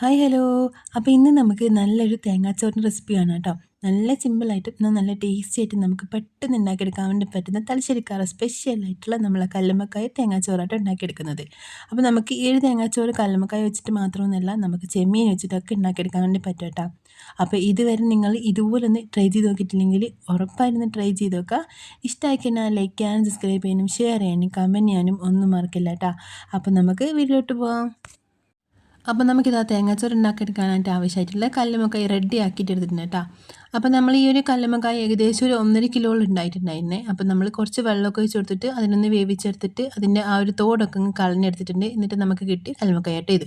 Hi hello. അപ്പോൾ ഇന്ന് നമുക്ക് നല്ലൊരു തേങ്ങാച്ചോറിന്റെ റെസിപ്പിയാണ് കേട്ടോ. നല്ല സിമ്പിളായിട്ട് എന്നാൽ നല്ല ടേസ്റ്റി ആയിട്ട് നമുക്ക് പെട്ടെന്ന് ഉണ്ടാക്കിയെടുക്കാൻ വേണ്ടി പറ്റുന്ന തലശ്ശേരിക്കാറ സ്പെഷ്യലായിട്ടുള്ള നമ്മളെ കല്ലുമ്മക്കായ തേങ്ങാച്ചോറായിട്ട് ഉണ്ടാക്കിയെടുക്കുന്നത്. അപ്പോൾ നമുക്ക് ഏഴ് തേങ്ങാച്ചോറ് കല്ലുമ്മക്കായ വെച്ചിട്ട് മാത്രമൊന്നുമല്ല നമുക്ക് ചെമ്മീൻ വെച്ചിട്ടൊക്കെ ഉണ്ടാക്കിയെടുക്കാൻ വേണ്ടി പറ്റും കേട്ടോ. അപ്പോൾ ഇതുവരെ നിങ്ങൾ ഇതുപോലെ ഒന്ന് ട്രൈ ചെയ്ത് നോക്കിയിട്ടില്ലെങ്കിൽ ഉറപ്പായിരുന്നു ട്രൈ ചെയ്ത് നോക്കുക. ഇഷ്ടമായി കഴിഞ്ഞാൽ ലൈക്ക് ചെയ്യാനും സബ്സ്ക്രൈബ് ചെയ്യാനും ഷെയർ ചെയ്യാനും കമന്റ് ചെയ്യാനും ഒന്നും മറക്കില്ല കേട്ടോ. അപ്പോൾ നമുക്ക് വീഡിയോട്ട് പോകാം അപ്പോൾ നമുക്കിത് ആ തേങ്ങാച്ചോറ് ഉണ്ടാക്കിയെടുക്കാനായിട്ട് ആവശ്യമായിട്ടുള്ള കല്ലുമക്കായി റെഡി ആക്കിയിട്ട് എടുത്തിട്ടുണ്ട് കേട്ടോ അപ്പോൾ നമ്മൾ ഈ ഒരു കല്ലുമക്കായി ഏകദേശം ഒരു ഒന്നര കിലോളം ഉണ്ടായിട്ടുണ്ടായിരുന്നേ. അപ്പോൾ നമ്മൾ കുറച്ച് വെള്ളമൊക്കെ ഒഴിച്ച് കൊടുത്തിട്ട് അതിനൊന്ന് വേവിച്ചെടുത്തിട്ട് അതിന്റെ ആ ഒരു തോടൊക്കെ അങ്ങ് കളഞ്ഞെടുത്തിട്ടുണ്ട്. എന്നിട്ട് നമുക്ക് കിട്ടി കല്ലുമക്കായിട്ട് ഇത്.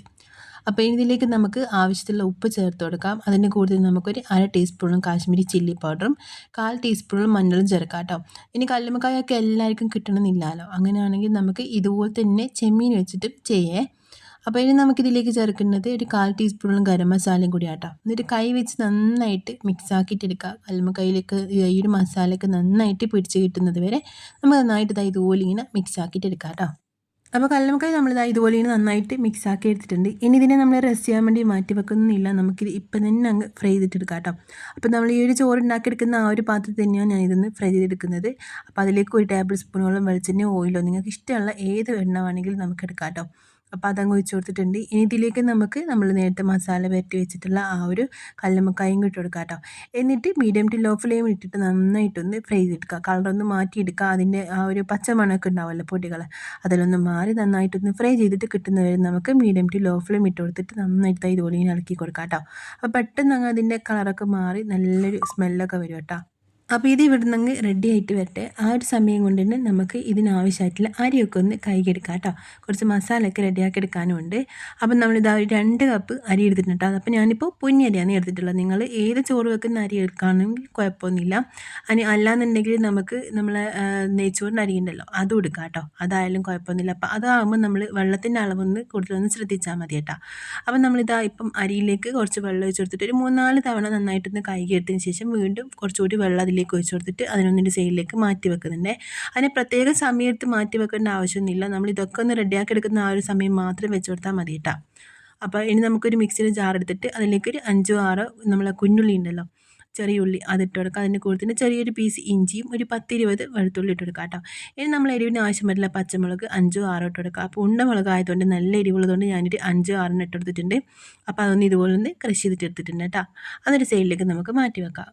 അപ്പോൾ ഇതിലേക്ക് നമുക്ക് ആവശ്യത്തിലുള്ള ഉപ്പ് ചേർത്ത് കൊടുക്കാം. അതിന് കൂടുതൽ നമുക്കൊരു അര ടീസ്പൂണും കാശ്മീരി ചില്ലി പൗഡറും കാൽ ടീസ്പൂണും മഞ്ഞളും ചേർക്കാം കേട്ടോ ഇനി കല്ലുമക്കായൊക്കെ എല്ലാവർക്കും കിട്ടണമെന്നില്ലല്ലോ. അങ്ങനെയാണെങ്കിൽ നമുക്ക് ഇതുപോലെ തന്നെ ചെമ്മീൻ വെച്ചിട്ടും ചെയ്യേ. അപ്പോൾ ഇനി നമുക്കിതിലേക്ക് ചേർക്കുന്നത് ഒരു കാൽ ടീസ്പൂണും ഗരം മസാലയും കൂടി ആട്ടോ എന്നിട്ട് കൈ വെച്ച് നന്നായിട്ട് മിക്സ് ആക്കിയിട്ട് എടുക്കുക കല്ലുമ്മ കയ്യിലേക്ക് ഈ ഒരു മസാലയൊക്കെ നന്നായിട്ട് പിടിച്ച് കിട്ടുന്നത് വരെ നമ്മൾ നന്നായിട്ട് ഇതാ ഇതുപോലെ ഇങ്ങനെ മിക്സ് ആക്കിയിട്ട് എടുക്കാം കേട്ടോ അപ്പോൾ കല്ലുമ്മക്കായി നമ്മളിതാ ഇതുപോലെ ഇങ്ങനെ നന്നായിട്ട് മിക്സ് ആക്കി എടുത്തിട്ടുണ്ട് ഇനി ഇതിനെ നമ്മൾ റെസ്റ്റ് ചെയ്യാൻ വേണ്ടി മാറ്റി വെക്കുന്നില്ല. നമുക്ക് ഇപ്പം തന്നെ അങ്ങ് ഫ്രൈ ചെയ്തിട്ടെടുക്കാം കേട്ടോ അപ്പോൾ നമ്മൾ ഈ ഒരു ചോറ് ഉണ്ടാക്കിയെടുക്കുന്ന ആ ഒരു പാത്രത്തിൽ തന്നെയാണ് ഞാൻ ഇതൊന്ന് ഫ്രൈ ചെയ്തെടുക്കുന്നത്. അപ്പോൾ അതിലേക്ക് ഒരു ടേബിൾ സ്പൂണോളം വെളിച്ചെണ്ണ ഓയിലോ നിങ്ങൾക്ക് ഇഷ്ടമുള്ള ഏത് എണ്ണ വേണമെങ്കിലും നമുക്ക് എടുക്കാം കേട്ടോ അപ്പോൾ അതങ്ങ് കൊടുത്തിട്ടുണ്ട്. ഇനി ഇതിലേക്ക് നമുക്ക് നമ്മൾ നേരത്തെ മസാല പുരട്ടി വെച്ചിട്ടുള്ള ആ ഒരു കല്ലുമ്മക്കായും ഇട്ട് കൊടുക്കാം കേട്ടോ. എന്നിട്ട് മീഡിയം ടു ലോ ഫ്ലെയിം ഇട്ടിട്ട് നന്നായിട്ടൊന്ന് ഫ്രൈ ചെയ്തെടുക്കുക. കളറൊന്ന് മാറ്റിയെടുക്കുക. അതിന്റെ ആ ഒരു പച്ച മണമൊക്കെ ഉണ്ടാവുമല്ലോ പൊടികൾ അതിലൊന്ന് മാറി നന്നായിട്ടൊന്ന് ഫ്രൈ ചെയ്തിട്ട് കിട്ടുന്നവരെ നമുക്ക് മീഡിയം ടു ലോ ഫ്ലെയിം ഇട്ട് കൊടുത്തിട്ട് നന്നായിട്ട് ഇതുപോലെ ഇനി ഇളക്കി കൊടുക്കാം കേട്ടോ. അപ്പോൾ പെട്ടെന്ന് അങ്ങ് അതിന്റെ കളറൊക്കെ മാറി നല്ലൊരു സ്മെല്ലൊക്കെ വരും കേട്ടോ. അപ്പോൾ ഇത് ഇവിടെ നിന്ന് റെഡി ആയിട്ട് വരട്ടെ. ആ ഒരു സമയം കൊണ്ട് തന്നെ നമുക്ക് ഇതിനാവശ്യമായിട്ടുള്ള അരിയൊക്കെ ഒന്ന് കൈകെടുക്കാം കേട്ടോ. കുറച്ച് മസാലയൊക്കെ റെഡിയാക്കി എടുക്കാനുമുണ്ട് അപ്പം നമ്മളിതാ ഒരു രണ്ട് കപ്പ് അരി എടുത്തിട്ടുണ്ട് അപ്പോൾ ഞാനിപ്പോൾ പൊന്നി അരിയാണ് എടുത്തിട്ടുള്ളത്. നിങ്ങൾ ഏത് ചോറ് വെക്കുന്ന അരി എടുക്കുകയാണെങ്കിൽ കുഴപ്പമൊന്നുമില്ല. അതിന് അല്ലാന്നുണ്ടെങ്കിൽ നമുക്ക് നമ്മളെ നെയ്ച്ചോറിന്റെ അരി ഉണ്ടല്ലോ അതും എടുക്കാം കേട്ടോ. അതായാലും കുഴപ്പമൊന്നുമില്ല. അപ്പോൾ അതാകുമ്പോൾ നമ്മൾ വെള്ളത്തിന്റെ അളവൊന്ന് കൂടുതലൊന്ന് ശ്രദ്ധിച്ചാൽ മതി കേട്ടോ. അപ്പം നമ്മളിതാ ഇപ്പം അരിയിലേക്ക് കുറച്ച് വെള്ളം ഒഴിച്ച് കൊടുത്തിട്ട് ഒരു മൂന്നാൽ തവണ നന്നായിട്ടൊന്ന് കൈകെടുത്തതിന് ശേഷം വീണ്ടും കുറച്ചുകൂടി വെള്ളം അതിലേക്ക് ഒഴിച്ചു കൊടുത്തിട്ട് അതിനൊന്നിന്റെ സൈഡിലേക്ക് മാറ്റി വെക്കുന്നുണ്ട്. അതിനെ പ്രത്യേക സമയത്ത് മാറ്റി വെക്കേണ്ട ആവശ്യമൊന്നുമില്ല. നമ്മൾ ഇതൊക്കെ ഒന്ന് റെഡിയാക്കി എടുക്കുന്ന ആ ഒരു സമയം മാത്രം വെച്ച് കൊടുത്താൽ മതി കേട്ടോ. അപ്പോൾ ഇനി നമുക്കൊരു മിക്സിയിൽ ജാർ എടുത്തിട്ട് അതിലേക്ക് അഞ്ചോ ആറോ നമ്മളെ കുഞ്ഞുള്ളി ഉണ്ടല്ലോ ചെറിയ ഉള്ളി അതിട്ട് കൊടുക്കുക അതിന്റെ തന്നെ ചെറിയൊരു പീസ് ഇഞ്ചിയും ഒരു പത്തിരുപത് വെളുത്തുള്ളി ഇട്ട് കൊടുക്കുക കേട്ടോ. ഇനി നമ്മൾ എരിവിന് ആവശ്യം വരില്ല പച്ചമുളക് അഞ്ചോ ആറോ ഇട്ട് കൊടുക്കുക അപ്പോൾ ഉണ്ടമുളക് ആയതുകൊണ്ട് നല്ല എരിവുള്ളതുകൊണ്ട് ഞാനൊരു അഞ്ചോ ആറിന് ഇട്ട് കൊടുത്തിട്ടുണ്ട്. അപ്പോൾ അതൊന്ന് ഇതുപോലെ ഒന്ന് ക്രഷ് ചെയ്തിട്ട് എടുത്തിട്ടുണ്ട് കേട്ടോ. അതൊരു സൈഡിലേക്ക് നമുക്ക് മാറ്റി വെക്കാം.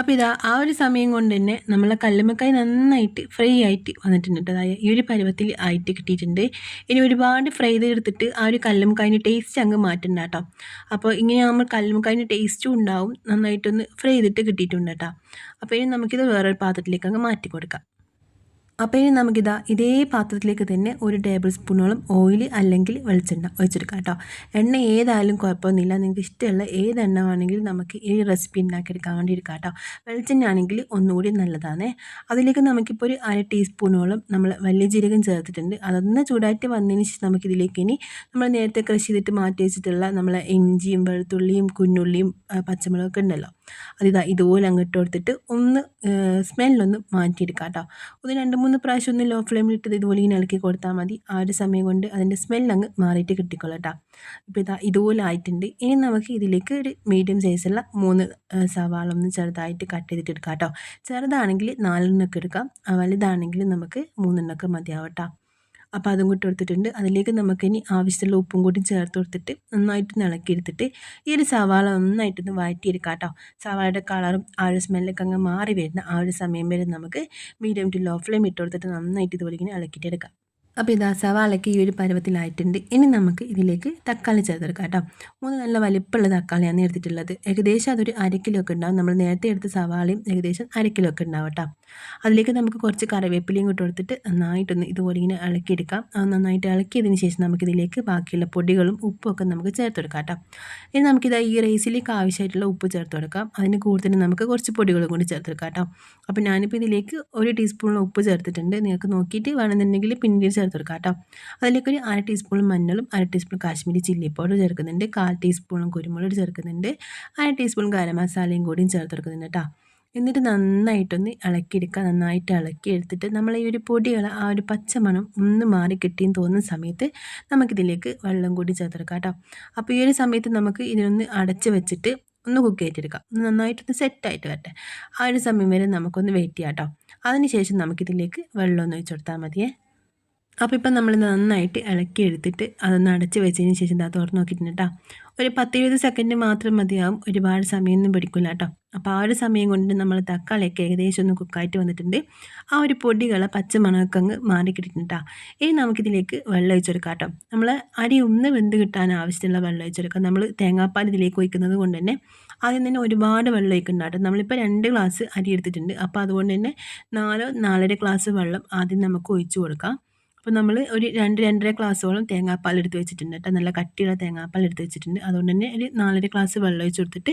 അപ്പോൾ ഇതാ ആ ഒരു സമയം കൊണ്ട് തന്നെ നമ്മളെ കല്ലുമ്മക്കായി നന്നായിട്ട് ഫ്രൈ ആയിട്ട് വന്നിട്ടുണ്ട് അതായത് ഈ ഒരു പരുവത്തിൽ ആയിട്ട് കിട്ടിയിട്ടുണ്ട്. ഇനി ഒരുപാട് ഫ്രൈ ചെയ്തെടുത്തിട്ട് ആ ഒരു കല്ലുമ്മക്കായിന്റെ ടേസ്റ്റ് അങ്ങ് മാറ്റണ്ട കേട്ടോ. അപ്പോൾ ഇങ്ങനെ നമ്മൾ കല്ലുമ്മക്കായിന്റെ ടേസ്റ്റും ഉണ്ടാവും. നന്നായിട്ടൊന്ന് ഫ്രൈ ചെയ്തിട്ട് കിട്ടിയിട്ടുണ്ട് കേട്ടോ. അപ്പോൾ ഇനി നമുക്കിത് വേറൊരു പാത്രത്തിലേക്ക് അങ്ങ് മാറ്റി കൊടുക്കാം. അപ്പോൾ ഇനി നമുക്കിതാ ഇതേ പാത്രത്തിലേക്ക് തന്നെ ഒരു ടേബിൾ സ്പൂണോളം ഓയിൽ അല്ലെങ്കിൽ വെളിച്ചെണ്ണ ഒഴിച്ചെടുക്കാം കേട്ടോ. എണ്ണ ഏതായാലും കുഴപ്പമൊന്നുമില്ല. നിങ്ങൾക്ക് ഇഷ്ടമുള്ള ഏത് വേണമെങ്കിലും നമുക്ക് ഈ റെസിപ്പി ഉണ്ടാക്കിയെടുക്കാൻ വേണ്ടി എടുക്കാം കേട്ടോ. വെളിച്ചെണ്ണ ആണെങ്കിൽ ഒന്നുകൂടി നല്ലതാണ്. അതിലേക്ക് നമുക്കിപ്പോൾ ഒരു അര ടീസ്പൂണോളം നമ്മൾ വലിയ ജീരകം ചേർത്തിട്ടുണ്ട്. അതൊന്ന് ചൂടായിട്ട് വന്നതിന് ശേഷം നമുക്കിതിലേക്ക് ഇനി നമ്മൾ നേരത്തെ കൃഷി ചെയ്തിട്ട് മാറ്റി വെച്ചിട്ടുള്ള നമ്മളെ ഇഞ്ചിയും വെളുത്തുള്ളിയും കുഞ്ഞുള്ളിയും പച്ചമുളകൊക്കെ ഉണ്ടല്ലോ. അതിതാ ഇതുപോലെ അങ്ങോട്ട് കൊടുത്തിട്ട് ഒന്ന് സ്മെല്ലൊന്ന് മാറ്റിയെടുക്കാം കേട്ടോ. ഒന്ന് രണ്ട് മൂന്ന് പ്രാവശ്യം ഒന്ന് ലോ ഫ്ലെയിമിൽ ഇട്ടത് ഇതുപോലെ ഇങ്ങനെ ഇളക്കി കൊടുത്താൽ മതി. ആ ഒരു സമയം കൊണ്ട് അതിന്റെ സ്മെല്ലങ്ങ് മാറിയിട്ട് കിട്ടിക്കോളൂ കേട്ടോ. ഇപ്പോൾ ഇതാ ഇതുപോലെ ആയിട്ടുണ്ട്. ഇനി നമുക്ക് ഇതിലേക്ക് ഒരു മീഡിയം സൈസുള്ള മൂന്ന് സവാള ഒന്ന് ചെറുതായിട്ട് കട്ട് ചെയ്തിട്ട് എടുക്കാം കേട്ടോ. ചെറുതാണെങ്കിൽ നാലെണ്ണമൊക്കെ എടുക്കാം. വലുതാണെങ്കിൽ നമുക്ക് മൂന്നെണ്ണമൊക്കെ മതിയാവട്ടോ അപ്പോൾ അതും കൂട്ടി കൊടുത്തിട്ടുണ്ട്. അതിലേക്ക് നമുക്കിനി ആവശ്യമുള്ള ഉപ്പും കൂടി ചേർത്ത് കൊടുത്തിട്ട് നന്നായിട്ട് ഇളക്കിയെടുത്തിട്ട് ഈ ഒരു സവാള നന്നായിട്ടൊന്ന് വഴറ്റിയെടുക്കാം കേട്ടോ. സവാളയുടെ കളറും ആ ഒരു സ്മെല്ലൊക്കെ അങ്ങ് മാറി വരുന്ന ആ ഒരു സമയം വരെ നമുക്ക് മീഡിയം ടു ലോ ഫ്ലെയിം ഇട്ട് കൊടുത്തിട്ട് നന്നായിട്ട് ഇതുപോലെ ഇങ്ങനെ ഇളക്കിയിട്ടെടുക്കാം. അപ്പോൾ ഇതാ സവാളയ്ക്ക് ഈ ഒരു പരുവത്തിലായിട്ടുണ്ട്. ഇനി നമുക്ക് ഇതിലേക്ക് തക്കാളി ചേർത്തെടുക്കാം കേട്ടോ. മൂന്ന് നല്ല വലിപ്പമുള്ള തക്കാളിയാണ് എടുത്തിട്ടുള്ളത്. ഏകദേശം അതൊരു അര കിലോ ഒക്കെ ഉണ്ടാവും. നമ്മൾ നേരത്തെ എടുത്ത സവാളയും ഏകദേശം അര കിലോ ഒക്കെ ഉണ്ടാവും കേട്ടോ. അതിലേക്ക് നമുക്ക് കുറച്ച് കറിവേപ്പിലയും കൂട്ടി കൊടുത്തിട്ട് നന്നായിട്ടൊന്ന് ഇതുപോലെ ഇങ്ങനെ ഇളക്കിയെടുക്കാം. അത് നന്നായിട്ട് ഇളക്കിയതിന് ശേഷം നമുക്കിതിലേക്ക് ബാക്കിയുള്ള പൊടികളും ഉപ്പും ഒക്കെ നമുക്ക് ചേർത്ത് കൊടുക്കാം കേട്ടോ. ഇനി നമുക്കിത് ഈ റൈസിലേക്ക് ആവശ്യമായിട്ടുള്ള ഉപ്പ് ചേർത്ത് കൊടുക്കാം. അതിന് കൂടുതൽ നമുക്ക് കുറച്ച് പൊടികളും കൂടി ചേർത്ത് കൊടുക്കാം കേട്ടോ. അപ്പോൾ ഞാനിപ്പോൾ ഇതിലേക്ക് ഒരു ടീസ്പൂണിൽ ഉപ്പ് ചേർത്തിട്ടുണ്ട്. നിങ്ങൾക്ക് നോക്കിയിട്ട് വേണമെന്നുണ്ടെങ്കിൽ പിന്നീട് ചേർത്ത് കൊടുക്കാം കേട്ടോ. അതിലേക്ക് ഒരു അര ടീസ്പൂൺ മഞ്ഞളും അര ടീസ്പൂൺ കാശ്മീരി ചില്ലി പൗഡർ ചേർക്കുന്നുണ്ട്. കാൽ ടീസ്പൂണും കുരുമുളക് ചേർക്കുന്നുണ്ട്. അര ടീസ്പൂൺ ഗരം മസാലയും കൂടിയും ചേർത്ത് കൊടുക്കുന്നുണ്ട് കേട്ടോ. എന്നിട്ട് നന്നായിട്ടൊന്ന് ഇളക്കിയെടുക്കുക. നന്നായിട്ട് ഇളക്കി എടുത്തിട്ട് നമ്മൾ ഈ ഒരു പൊടികൾ ആ ഒരു പച്ചമണം ഒന്ന് മാറി കിട്ടിയെന്ന് തോന്നുന്ന സമയത്ത് നമുക്കിതിലേക്ക് വെള്ളം കൂടി ചേർത്തെടുക്കാം കേട്ടോ. അപ്പോൾ ഈ ഒരു സമയത്ത് നമുക്ക് ഇതിനൊന്ന് അടച്ച് വെച്ചിട്ട് ഒന്ന് കുക്ക് ചെയ്തെടുക്കാം. ഒന്ന് നന്നായിട്ടൊന്ന് സെറ്റായിട്ട് വരട്ടെ. ആ ഒരു സമയം വരെ നമുക്കൊന്ന് വെയിറ്റ് ചെയ്യാം കേട്ടോ. അതിനുശേഷം നമുക്കിതിലേക്ക് വെള്ളം ഒന്ന് ഒഴിച്ചു കൊടുത്താൽ മതിയേ. അപ്പോൾ ഇപ്പം നമ്മൾ നന്നായിട്ട് ഇളക്കി എടുത്തിട്ട് അതൊന്ന് അടച്ച് വെച്ചതിന് ശേഷം അത് തുറന്ന് നോക്കിയിട്ടുണ്ട് കേട്ടോ. ഒരു പത്തിരുപത് സെക്കൻഡ് മാത്രം മതിയാവും. ഒരുപാട് സമയമൊന്നും പിടിക്കില്ല കേട്ടോ. അപ്പോൾ ആ ഒരു സമയം കൊണ്ട് നമ്മൾ തക്കാളിയൊക്കെ ഏകദേശം ഒന്ന് കുക്കായിട്ട് വന്നിട്ടുണ്ട്. ആ ഒരു പൊടികള പച്ചമണമൊക്കെ അങ്ങ് മാറിക്കിട്ടിട്ടുണ്ട് കേട്ടോ ഇനി നമുക്കിതിലേക്ക് വെള്ളം ഒഴിച്ചെടുക്കാം കേട്ടോ നമ്മൾ അരി ഒന്ന് വെന്ത് കിട്ടാൻ ആവശ്യമുള്ള വെള്ളം ഒഴിച്ചെടുക്കാം. നമ്മൾ തേങ്ങാപ്പാൽ ഇതിലേക്ക് ഒഴിക്കുന്നത് കൊണ്ട് തന്നെ ആദ്യം തന്നെ ഒരുപാട് വെള്ളം ഒഴിക്കുന്നുണ്ട് കേട്ടോ നമ്മളിപ്പോൾ രണ്ട് ഗ്ലാസ് അരി എടുത്തിട്ടുണ്ട്. അപ്പോൾ അതുകൊണ്ട് തന്നെ നാലോ നാലര ഗ്ലാസ് വെള്ളം ആദ്യം നമുക്ക് ഒഴിച്ചു കൊടുക്കാം. അപ്പോൾ നമ്മൾ ഒരു രണ്ട് രണ്ടര ഗ്ലാസ്സോളം തേങ്ങാപ്പാൽ എടുത്ത് വെച്ചിട്ടുണ്ട് കേട്ടോ. നല്ല കട്ടിയുള്ള തേങ്ങാപ്പാൽ എടുത്ത് വെച്ചിട്ടുണ്ട്. അതുകൊണ്ട് തന്നെ ഒരു നാലര ഗ്ലാസ് വെള്ളം ഒഴിച്ച് കൊടുത്തിട്ട്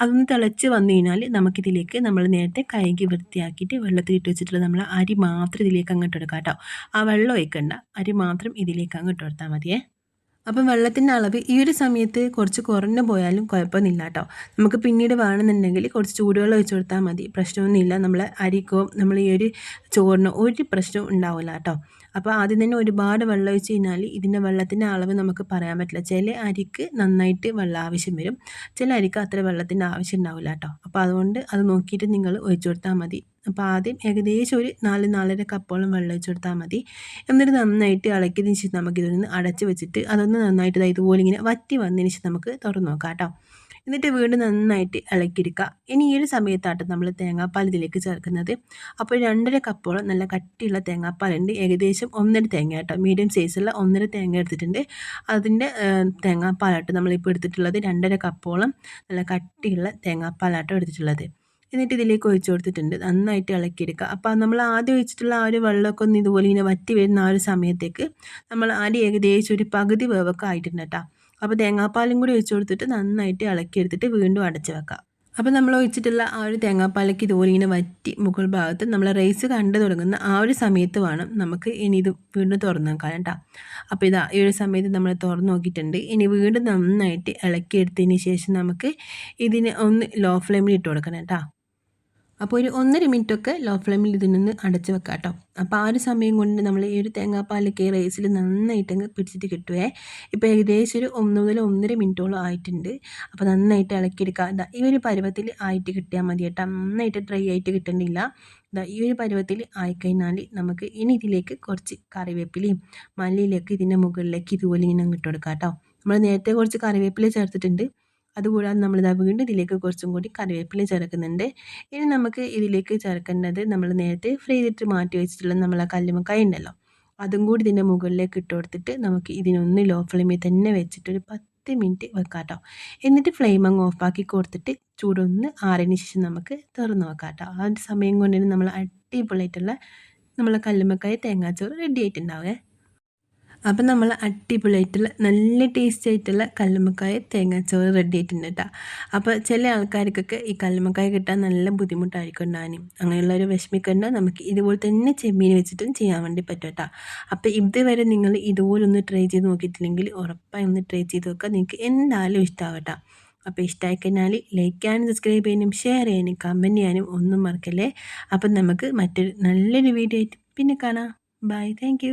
അതൊന്ന് തിളച്ച് വന്നു കഴിഞ്ഞാൽ നമുക്കിതിലേക്ക് നമ്മൾ നേരത്തെ കഴുകി വൃത്തിയാക്കിയിട്ട് വെള്ളത്തിലിട്ട് വെച്ചിട്ടുള്ള നമ്മൾ അരി മാത്രം ഇതിലേക്ക് അങ്ങോട്ട് എടുക്കാം കേട്ടോ. ആ വെള്ളം ഒഴിക്കണ്ട. അരി മാത്രം ഇതിലേക്ക് അങ്ങോട്ട് കൊടുത്താൽ മതിയേ. അപ്പം വെള്ളത്തിന്റെ അളവ് ഈ ഒരു സമയത്ത് കുറച്ച് കുറഞ്ഞു പോയാലും കുഴപ്പമൊന്നുമില്ല കേട്ടോ. നമുക്ക് പിന്നീട് വേണമെന്നുണ്ടെങ്കിൽ കുറച്ച് ചൂടുവെള്ളം ഒഴിച്ചു കൊടുത്താൽ മതി. പ്രശ്നമൊന്നുമില്ല. നമ്മൾ അരിക്കോ നമ്മൾ ഈ ഒരു ചോറിനോ ഒരു പ്രശ്നവും ഉണ്ടാവില്ല കേട്ടോ. അപ്പോൾ ആദ്യം തന്നെ ഒരുപാട് വെള്ളം ഒഴിച്ച് കഴിഞ്ഞാൽ ഇതിന്റെ വെള്ളത്തിന്റെ അളവ് നമുക്ക് പറയാൻ പറ്റില്ല. ചില അരിക്ക് നന്നായിട്ട് വെള്ളം ആവശ്യം വരും. ചില അരിക്ക് അത്ര വെള്ളത്തിന്റെ ആവശ്യം ഉണ്ടാവില്ല കേട്ടോ അപ്പോൾ അതുകൊണ്ട് അത് നോക്കിയിട്ട് നിങ്ങൾ ഒഴിച്ചു കൊടുത്താൽ മതി. അപ്പോൾ ആദ്യം ഏകദേശം ഒരു നാല് നാലര കപ്പോളം വെള്ളം ഒഴിച്ചു കൊടുത്താൽ മതി. എന്നിട്ട് നന്നായിട്ട് ഇളക്കിയതിന് ശേഷം നമുക്കിതൊന്ന് അടച്ച് വെച്ചിട്ട് അതൊന്ന് നന്നായിട്ട് ഇതുപോലെ ഇങ്ങനെ വറ്റി വന്നതിന് ശേഷം നമുക്ക് തുറന്നു നോക്കാം കേട്ടോ എന്നിട്ട് വീണ്ടും നന്നായിട്ട് ഇളക്കിയെടുക്കുക. ഇനി ഈ ഒരു സമയത്താട്ട് നമ്മൾ തേങ്ങാപ്പാൽ ഇതിലേക്ക് ചേർക്കുന്നത്. അപ്പോൾ രണ്ടര കപ്പോളം നല്ല കട്ടിയുള്ള തേങ്ങാപ്പാലുണ്ട് ഏകദേശം ഒന്നര തേങ്ങ കേട്ടോ. മീഡിയം സൈസുള്ള ഒന്നര തേങ്ങ എടുത്തിട്ടുണ്ട്. അതിന്റെ തേങ്ങാപ്പാലാട്ട് നമ്മളിപ്പോൾ എടുത്തിട്ടുള്ളത്. രണ്ടര കപ്പോളം നല്ല കട്ടിയുള്ള തേങ്ങാപ്പാലാട്ടോ എടുത്തിട്ടുള്ളത്. എന്നിട്ട് ഇതിലേക്ക് ഒഴിച്ചു കൊടുത്തിട്ടുണ്ട്. നന്നായിട്ട് ഇളക്കിയെടുക്കുക. അപ്പോൾ നമ്മൾ ആദ്യം ഒഴിച്ചിട്ടുള്ള ആ ഒരു വെള്ളമൊക്കെ ഒന്ന് ഇതുപോലെ ഇങ്ങനെ വറ്റി വരുന്ന ആ ഒരു സമയത്തേക്ക് നമ്മൾ ആദ്യം ഏകദേശം ഒരു പകുതി വേവൊക്കെ ആയിട്ടുണ്ട് കേട്ടോ. അപ്പോൾ തേങ്ങാപ്പാലും കൂടി ഒഴിച്ചു കൊടുത്തിട്ട് നന്നായിട്ട് ഇളക്കിയെടുത്തിട്ട് വീണ്ടും അടച്ചു വെക്കാം. അപ്പോൾ നമ്മൾ ഒഴിച്ചിട്ടുള്ള ആ ഒരു തേങ്ങാപ്പാലയ്ക്ക് ഇതുപോലെ ഇങ്ങനെ വറ്റി മുകൾ ഭാഗത്ത് നമ്മൾ റൈസ് കണ്ടു തുടങ്ങുന്ന ആ ഒരു സമയത്ത് വേണം നമുക്ക് ഇനി ഇത് വീണ്ടും തുറന്നു നോക്കാൻ കേട്ടോ. അപ്പോൾ ഇതാ ഈ ഒരു സമയത്ത് നമ്മൾ തുറന്നു നോക്കിയിട്ടുണ്ട്. ഇനി വീണ്ടും നന്നായിട്ട് ഇളക്കിയെടുത്തതിന് ശേഷം നമുക്ക് ഇതിന് ഒന്ന് ലോ ഫ്ലെയിമിൽ ഇട്ട് കൊടുക്കണം കേട്ടോ. അപ്പോൾ ഒരു ഒന്നര മിനിറ്റൊക്കെ ലോ ഫ്ലെയിമിൽ ഇതിനൊന്ന് അടച്ച് വെക്കാം കേട്ടോ അപ്പോൾ ആ ഒരു സമയം കൊണ്ട് നമ്മൾ ഈ ഒരു തേങ്ങാപ്പാലൊക്കെ റൈസിൽ നന്നായിട്ട് അങ്ങ് പിടിച്ചിട്ട് കിട്ടുവേ. ഇപ്പോൾ ഏകദേശം ഒരു ഒന്ന് മുതൽ ഒന്നര മിനിറ്റോളം ആയിട്ടുണ്ട്. അപ്പോൾ നന്നായിട്ട് ഇളക്കിയെടുക്കുക ഇതാ ഈ ഒരു പരുവത്തിൽ ആയിട്ട് കിട്ടിയാൽ മതി കേട്ടോ. നന്നായിട്ട് ഡ്രൈ ആയിട്ട് കിട്ടേണ്ടില്ല ഇതാ ഈ ഒരു പരുവത്തിൽ ആയിക്കഴിഞ്ഞാൽ നമുക്ക് ഇനി ഇതിലേക്ക് കുറച്ച് കറിവേപ്പിലയും മല്ലിയിലേക്ക് ഇതിന്റെ മുകളിലേക്ക് ഇതുപോലെ ഇങ്ങനെ അങ്ങോട്ട് കൊടുക്കാം കേട്ടോ നമ്മൾ നേരത്തെ കുറച്ച് കറിവേപ്പില ചേർത്തിട്ടുണ്ട്. അതുകൂടാതെ നമ്മളിതാ വീണ്ടും ഇതിലേക്ക് കുറച്ചും കൂടി കറിവേപ്പില ചേർക്കുന്നുണ്ട്. ഇനി നമുക്ക് ഇതിലേക്ക് ചേർക്കേണ്ടത് നമ്മൾ നേരത്തെ ഫ്രീ ചെയ്തിട്ട് മാറ്റി വെച്ചിട്ടുള്ള നമ്മളെ കല്ലുമക്കായ ഉണ്ടല്ലോ. അതും കൂടി ഇതിന്റെ മുകളിലേക്ക് ഇട്ട് കൊടുത്തിട്ട് നമുക്ക് ഇതിനൊന്ന് ലോ ഫ്ലെയിമിൽ തന്നെ വെച്ചിട്ട് ഒരു പത്ത് മിനിറ്റ് വെക്കാം കേട്ടോ എന്നിട്ട് ഫ്ലെയിം അങ്ങ് ഓഫാക്കി കൊടുത്തിട്ട് ചൂടൊന്ന് ആറിന് ശേഷം നമുക്ക് തുറന്ന് വെക്കാം കേട്ടോ ആ ഒരു സമയം കൊണ്ട് നമ്മൾ അടിപൊളിയായിട്ടുള്ള നമ്മളെ കല്ലുമക്കായ തേങ്ങാച്ചോറ് റെഡി ആയിട്ടുണ്ടാവേ അപ്പം നമ്മൾ അടിപൊളിയായിട്ടുള്ള നല്ല ടേസ്റ്റി ആയിട്ടുള്ള കല്ലുമ്മക്കായ തേങ്ങാച്ചോറ് റെഡി ആയിട്ടുണ്ട് കേട്ടോ അപ്പോൾ ചില ആൾക്കാർക്കൊക്കെ ഈ കല്ലുമ്മക്കായ കിട്ടാൻ നല്ല ബുദ്ധിമുട്ടായിരിക്കും ഉണ്ടാനും അങ്ങനെയുള്ളൊരു വിഷമിക്കേണ്ട നമുക്ക് ഇതുപോലെ തന്നെ ചെമ്മീൻ വെച്ചിട്ടും ചെയ്യാൻ വേണ്ടി പറ്റും കേട്ടോ അപ്പോൾ ഇതുവരെ നിങ്ങൾ ഇതുപോലൊന്ന് ട്രൈ ചെയ്ത് നോക്കിയിട്ടില്ലെങ്കിൽ ഉറപ്പായി ഒന്ന് ട്രൈ ചെയ്ത് നോക്കുക. നിങ്ങൾക്ക് എന്തായാലും ഇഷ്ടമാവട്ടോ അപ്പോൾ ഇഷ്ടമായി കഴിഞ്ഞാൽ ലൈക്ക് ചെയ്യാനും സബ്സ്ക്രൈബ് ചെയ്യാനും ഷെയർ ചെയ്യാനും കമന്റ് ചെയ്യാനും ഒന്നും മറക്കല്ലേ. അപ്പം നമുക്ക് മറ്റൊരു നല്ലൊരു വീഡിയോ ആയിട്ട് പിന്നെ കാണാം. Bye thank